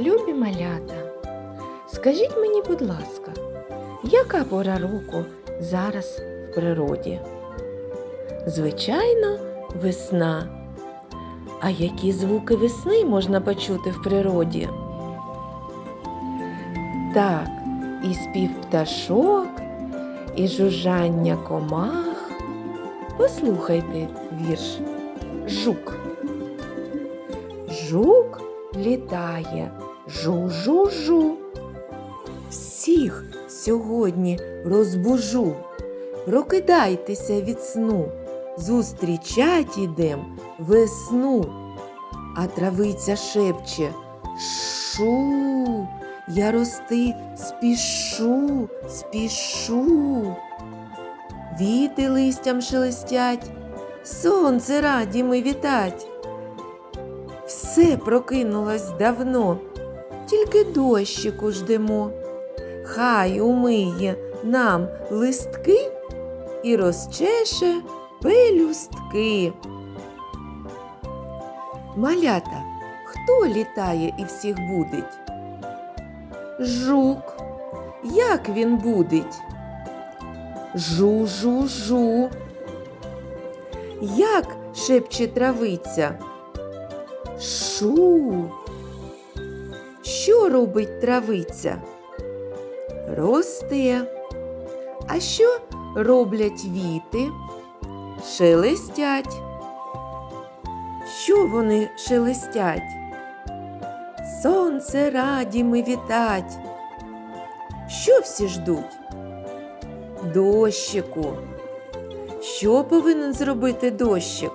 Любі малята, скажіть мені, будь ласка, яка пора року зараз в природі? Звичайно, весна. А які звуки весни можна почути в природі? Так, і спів пташок, і жужжання комах. Послухайте вірш Жук. Жук літає, жу-жу-жу. Всіх сьогодні розбужу. Прокидайтеся від сну, зустрічать ідем весну. А травиця шепче Шу, я рости спішу, спішу. Віти листям шелестять, сонце раді ми вітать. Все прокинулось давно, тільки дощику ждемо. Хай умиє нам листки і розчеше пелюстки. Малята, хто літає і всіх будить? Жук. Як він будить? Жу-жу-жу. Як шепче травиця? Шу. Що робить травиця? Росте. А що роблять віти? Шелестять. Що вони шелестять? Сонце раді ми вітать. Що всі ждуть? Дощику. Що повинен зробити дощик?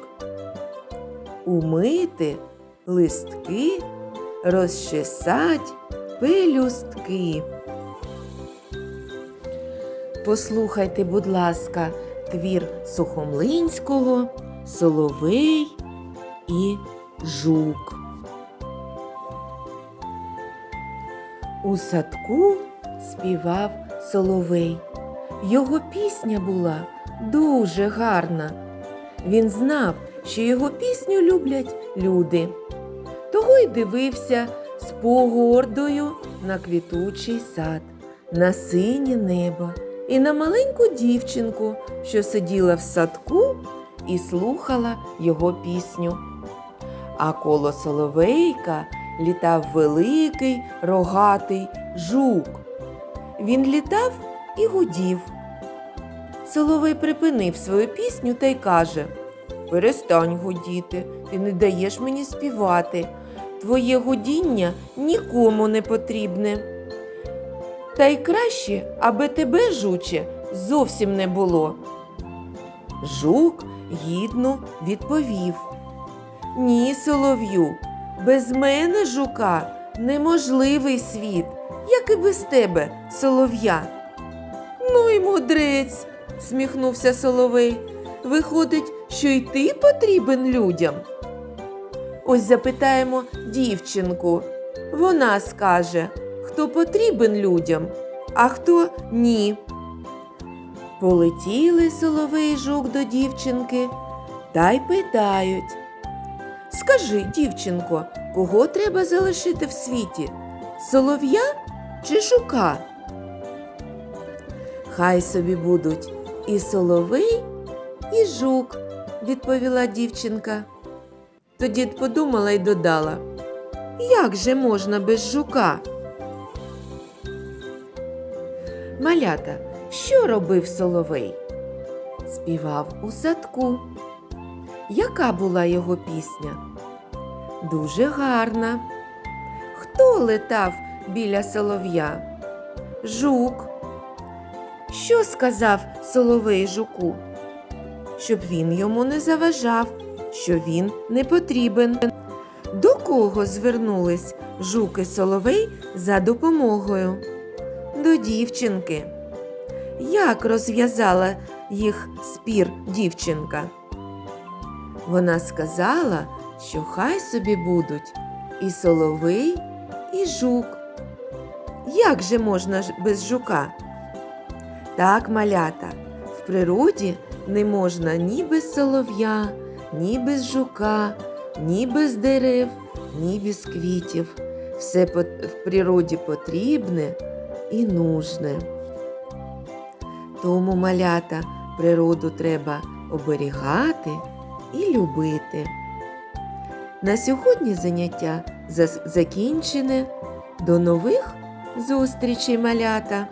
Умити листки, розчесать пелюстки. Послухайте, будь ласка, твір Сухомлинського, Соловей і Жук. У садку співав Соловей. Його пісня була дуже гарна. Він знав, що його пісню люблять люди. Того й дивився з погордою на квітучий сад, на синє небо і на маленьку дівчинку, що сиділа в садку і слухала його пісню. А коло соловейка літав великий рогатий жук. Він літав і гудів. Соловей припинив свою пісню та й каже Перестань гудіти, ти не даєш мені співати. Твоє гудіння нікому не потрібне. Та й краще, аби тебе, жуче, зовсім не було. Жук гідно відповів Ні, солов'ю, без мене, жука, неможливий світ, як і без тебе, солов'я. Ну й мудрець, сміхнувся соловей. Виходить, що й ти потрібен людям. Ось запитаємо дівчинку. Вона скаже, хто потрібен людям, а хто ні. Полетіли соловей жук до дівчинки та й питають. Скажи, дівчинко, кого треба залишити в світі? Солов'я чи жука? Хай собі будуть і соловей, і жук, відповіла дівчинка. Тоді подумала й додала, як же можна без жука? Малята, що робив соловей? Співав у садку. Яка була його пісня? Дуже гарна. Хто летав біля солов'я? Жук. Що сказав соловей жуку? Щоб він йому не заважав, що він не потрібен. До кого звернулись жук і соловей за допомогою? До дівчинки. Як розв'язала їх спір дівчинка? Вона сказала, що хай собі будуть і соловей, і жук. Як же можна без жука? Так, малята, в природі не можна ні без солов'я, ні без жука, ні без дерев, ні без квітів. все в природі потрібне і нужне. Тому малята природу треба оберігати і любити. На сьогодні заняття закінчене. До нових зустрічей, малята!